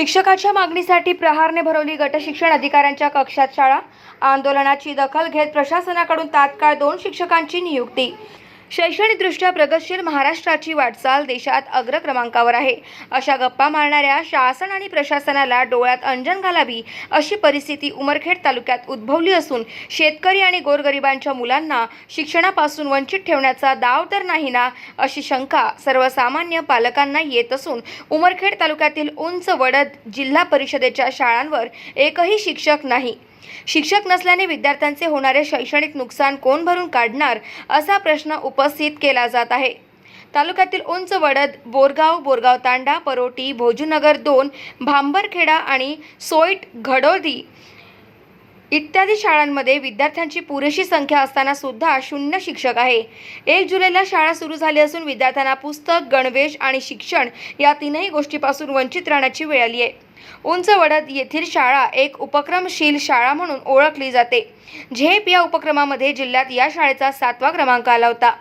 शिक्षकाच्या मागणीसाठी प्रहारने भरवली गट शिक्षण अधिकाऱ्यांच्या कक्षात शाळा. आंदोलनाची दखल घेत प्रशासनाकडून तात्काळ दोन शिक्षकांची नियुक्ती. शैक्षणिकदृष्ट्या प्रगतशील महाराष्ट्राची वाटचाल देशात अग्रक्रमांकावर आहे. अशा गप्पा मारणाऱ्या शासन आणि प्रशासनाला डोळ्यात अंजन घालावी अशी परिस्थिती उमरखेड तालुक्यात उद्भवली असून शेतकरी आणि गोरगरिबांच्या मुलांना शिक्षणापासून वंचित ठेवण्याचा दाव तर नाही ना अशी शंका सर्वसामान्य पालकांना येत असून उमरखेड तालुक्यातील उंच वडद जिल्हा परिषदेच्या शाळांवर एकही शिक्षक नाही. शिक्षक नसल्याने विद्यार्थ्यांचे होणारे शैक्षणिक नुकसान कोण भरून काढणार असा प्रश्न उपस्थित केला जात आहे. तालुक्यातील उंच वडद बोरगाव बोरगाव तांडा परोटी भोजूनगर दोन भांबरखेडा आणि सोयट घडोदी इत्यादी शाळांमध्ये विद्यार्थ्यांची पुरेशी संख्या असताना सुद्धा शून्य शिक्षक आहे. एक जुलैला शाळा सुरू झाली असून विद्यार्थ्यांना पुस्तक गणवेश आणि शिक्षण या तीनही गोष्टीपासून वंचित राहण्याची वेळ आली आहे. उंच वडद येथील शाळा एक उपक्रमशील शाळा म्हणून ओळखली जाते. झेप या उपक्रमामध्ये जिल्ह्यात या शाळेचा सातवा क्रमांक आला होता.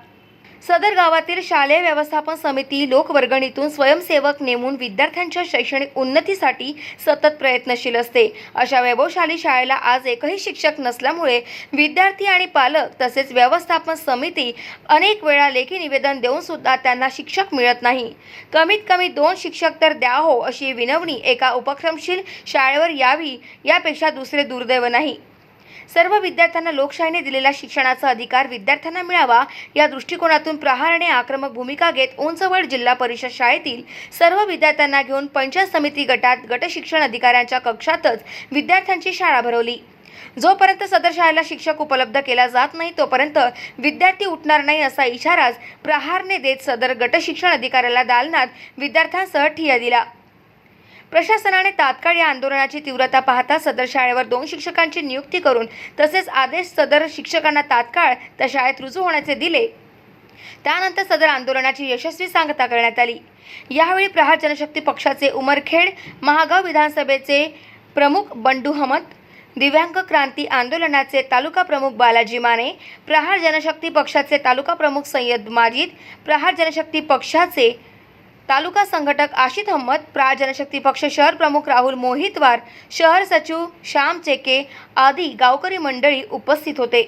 सदर गावातील शालेय व्यवस्थापन समिती लोकवर्गणीतून स्वयंसेवक नेमून विद्यार्थ्यांच्या शैक्षणिक उन्नतीसाठी सतत प्रयत्नशील असते. अशा वैभवशाली शाळेला आज एकही शिक्षक नसल्यामुळे विद्यार्थी आणि पालक तसेच व्यवस्थापन समिती अनेक वेळा लेखी निवेदन देऊन सुद्धा त्यांना शिक्षक मिळत नाही. कमीत कमी दोन शिक्षक तर द्या हो अशी विनवणी एका उपक्रमशील शाळेवर यावी यापेक्षा दुसरे दुर्दैव नाही. सर्व विद्यार्थ्यांना लोकशाहीने दिलेला शिक्षणाचा अधिकार विद्यार्थ्यांना मिळावा या दृष्टिकोनातून प्रहारने आक्रमक भूमिका घेत उंचवड जिल्हा परिषद शाळेतील सर्व विद्यार्थ्यांना घेऊन पंचायत समिती गटात गट शिक्षण अधिकाऱ्यांच्या कक्षातच विद्यार्थ्यांची शाळा भरवली. जोपर्यंत सदर शाळेला शिक्षक उपलब्ध केला जात नाही तोपर्यंत विद्यार्थी उठणार नाही असा इशाराच प्रहारने देत सदर गट शिक्षण अधिकाऱ्याला दालनात विद्यार्थ्यांसह ठिया दिला. प्रशासनाने तात्काळ या आंदोलनाची तीव्रता पाहता सदर शाळेवर दोन शिक्षकांची नियुक्ती करून तसेच आदेश सदर शिक्षकांना तात्काळ त्या शाळेत रुजू होण्याचे दिले. त्यानंतर सदर आंदोलनाची यशस्वी सांगता करण्यात आली. यावेळी प्रहार जनशक्ती पक्षाचे उमरखेड महागाव विधानसभेचे प्रमुख बंडू हमत दिव्यांग क्रांती आंदोलनाचे तालुका प्रमुख बालाजी माने प्रहार जनशक्ती पक्षाचे तालुका प्रमुख सय्यद माजिद प्रहार जनशक्ती पक्षाचे तालुका संघटक आशित अहमद प्रा जनशक्ती पक्ष शहर प्रमुख राहुल मोहितवार शहर सचिव श्याम चेके आदी गावकरी मंडळी उपस्थित होते.